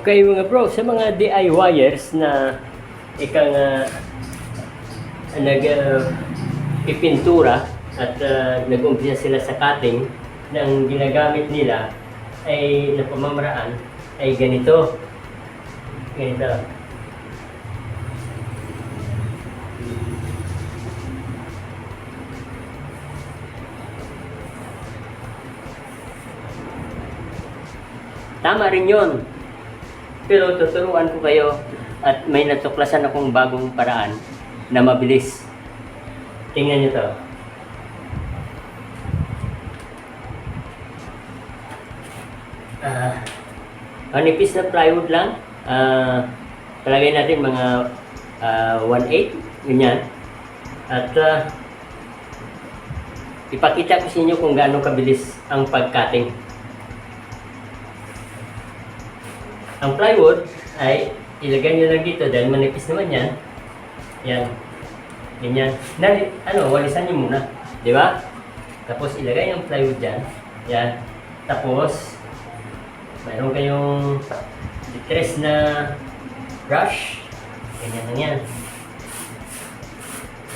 Okay mga bro, sa mga DIYers na ikang uh, nag uh, pipintura at uh, nag-umpisa sila sa cutting ng ginagamit nila ay na pamamaraan ay ganito. Ganito. Tama rin yon. Pero tuturuan ko kayo at may natuklasan akong bagong paraan na mabilis. Tingnan nyo to. Ah, manipis na plywood lang. Ah, palagay natin mga ah, 1/8, ganyan. At ah, ipakita ko sa inyo kung gaano kabilis ang pag-cutting. Ang plywood ay ilagay nyo lang dito dahil manipis naman yan. Yan. Ganyan. Na, ano, walisan nyo muna. Di ba? Tapos ilagay yung plywood dyan. Yan. Tapos, mayroon kayong distress na brush. Ganyan lang yan.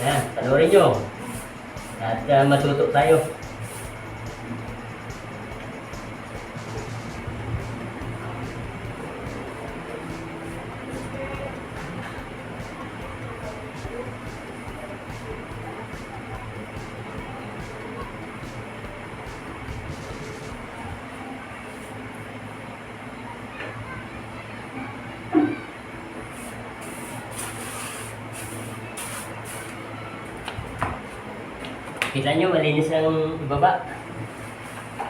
Yan. Panoorin nyo. At uh, matuto tayo. Kita nyo, malinis ang baba.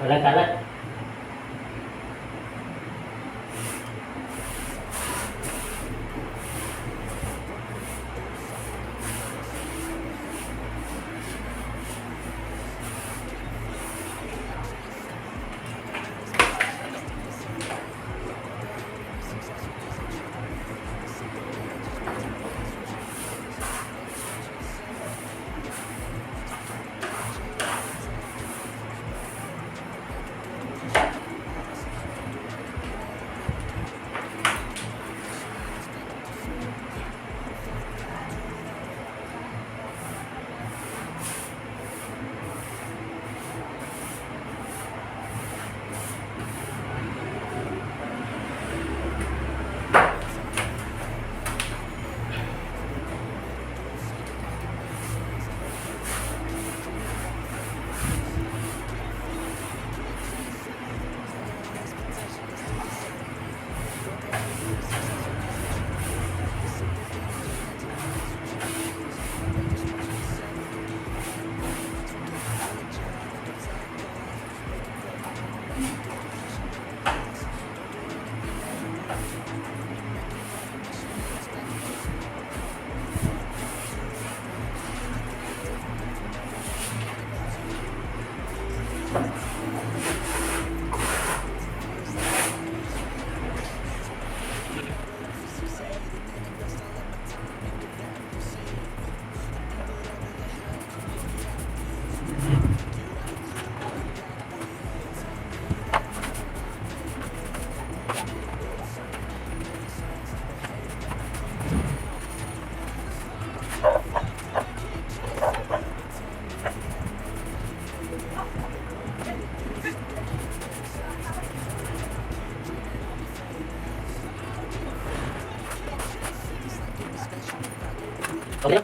Walang kalat. Okay?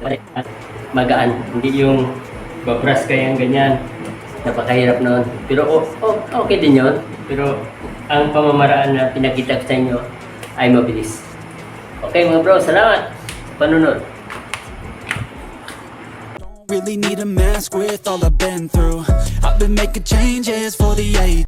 Okay. At magaan. Hindi yung babras kayang ganyan. Napakahirap noon. Pero oh, oh, okay din yon. Pero ang pamamaraan na pinakita ko sa inyo ay mabilis. Okay mga bro, salamat sa panunod. Really need a mask with all I've been through. I've been making changes for the.